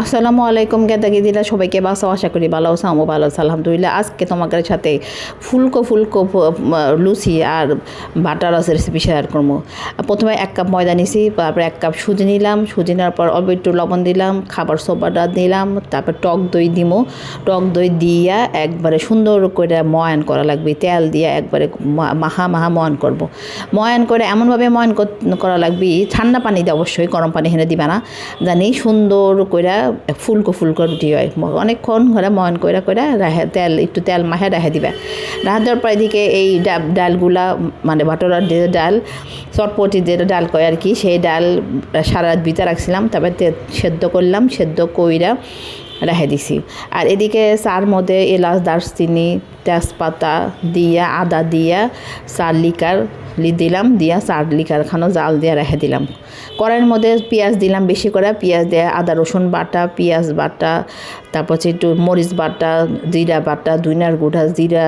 আসসালামু আলাইকুম গেদা গেদিরা সবাইকে বাসাও আশা করি ভালো আছো, আমও ভালো আছি, আলহামদুলিল্লাহ। আজকে তোমাদের সাথে ফুলকো ফুলকো লুচি আর বাটার রসের রেসিপি শেয়ার করব। প্রথমে এক কাপ ময়দা নিছি, তারপর এক কাপ সুজি নিলাম, সুজি নেওয়ার পর অল্প একটু লবণ দিলাম, খাবার সোপাটা দিলাম, তারপর টক দই দিমো। টক দই দিয়া একবারে সুন্দর করে ময়ান করা লাগবে, তেল দিয়ে একবারে মাহা মাহা ময়ান করব। ময়ান করে এমনভাবে ময়ান করা লাগবে, ঠান্ডা পানি দিয়ে অবশ্যই গরম পানি হেনে দিবে না। জানি সুন্দর করে ফুলকো ফুলকো রুটি হয় অনেকক্ষণ ঘরে ময়ন করে করে রাহে তেল, একটু তেল মাহে রাহে দিবে। রাহে দেওয়ার পর এদিকে এই ডালগুলা মানে বাটোরার যে ডাল, চটপটি যে ডাল কয় আর কি, সেই ডাল সারা রাত ভিতরে রাখছিলাম, তারপর সেদ্ধ করলাম, সেদ্ধ কইরা রেখে দিছি। আর এদিকে চার মধ্যে এলাচ, দারচিনি, তেজপাতা দিয়া, আদা দিয়া, চার লিকার দিলাম, দিয়া চার লিকার খানো জাল দিয়ে রেখে দিলাম। কড়াইয়ের মধ্যে পেঁয়াজ দিলাম বেশি করে, পেঁয়াজ দিয়ে আদা, রসুন বাটা, পেঁয়াজ বাটা, তারপর হচ্ছে একটু মরিচ বাটা, জিরা বাটা দুইনার গুঁড়া, জিরা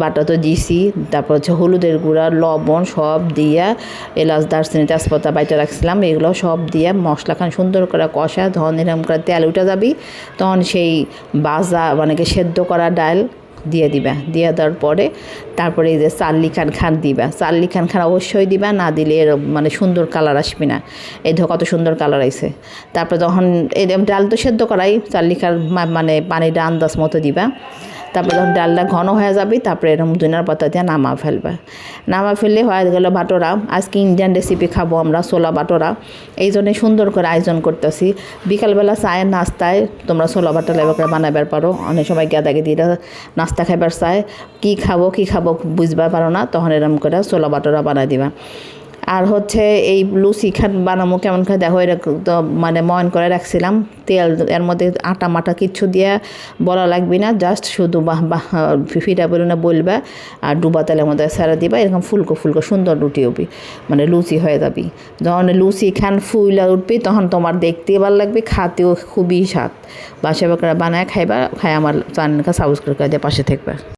বাটা তো দিছি, তারপর হচ্ছে হলুদের গুঁড়া, লবণ সব দিয়া এলাচ, দারচিনি, তেজপাতা বাইটা রাখছিলাম, এগুলো সব দিয়ে মশলাখান সুন্দর করে কষা, ধন এরকম করে তেল উঠে যাবি, তখন সেই বাজা মানে কি সেদ্ধ করা ডাল দিয়ে দিবা। দিয়ে দেওয়ার পরে তারপরে এই যে চাল্লি খান খান দিবা। চাল্লি খান খান অবশ্যই দিবা, না দিলে এর মানে সুন্দর কালার আসবে না। এই ধর কত সুন্দর কালার আইছে। তারপরে তখন এই ডাল তো সেদ্ধ করাই, চাল্লি খান মানে পানিটা আন্দাজ মতো দিবা। তারপরে যখন ডালটা ঘন হয়ে যাবে, তারপরে এরকম দুনার পাতা দিয়ে নামা ফেলবে। নামা ফেললে হয়ে গেল বাটোরা। আজকে ইন্ডিয়ান রেসিপি খাব আমরা, ছোলা বাটোরা। এই জন্যে সুন্দর করে আয়োজন করতেছি। বিকালবেলা চায়ের নাস্তায় তোমরা ছোলা বাটোরা এবার করে বানাবার পারো। অনেক সময় গেদা গেদিরা নাস্তা খাইবার চায়। কী খাব কী খাব বুঝবার পারো না, তখন এরকম করে ছোলা বাটোরা বানাই দিবা। আর হচ্ছে এই লুচি খান বানামো, কেমন খায় দেখো এরকম তো মানে ময়ন করে রাখছিলাম। তেল, এর মধ্যে আটা মাটা কিচ্ছু দিয়ে বলা লাগবে না জাস্ট শুধু বাহ বাহ ফিটা বেরোনো বলবা, আর ডুবা তেলের মধ্যে সারা দিবা, এরকম ফুলকো ফুলকো, সুন্দর রুটি হবি মানে লুচি হয়ে যাবি। যখন লুচি খান ফুইলা উঠবি, তখন তোমার দেখতে ভালো লাগবে, খাতেও খুবই স্বাদ। বাসা বাকরা বানায় খাইবা খাই আমার চ্যানেলকে সাবস্ক্রাইব করে দিয়ে পাশে থাকবে।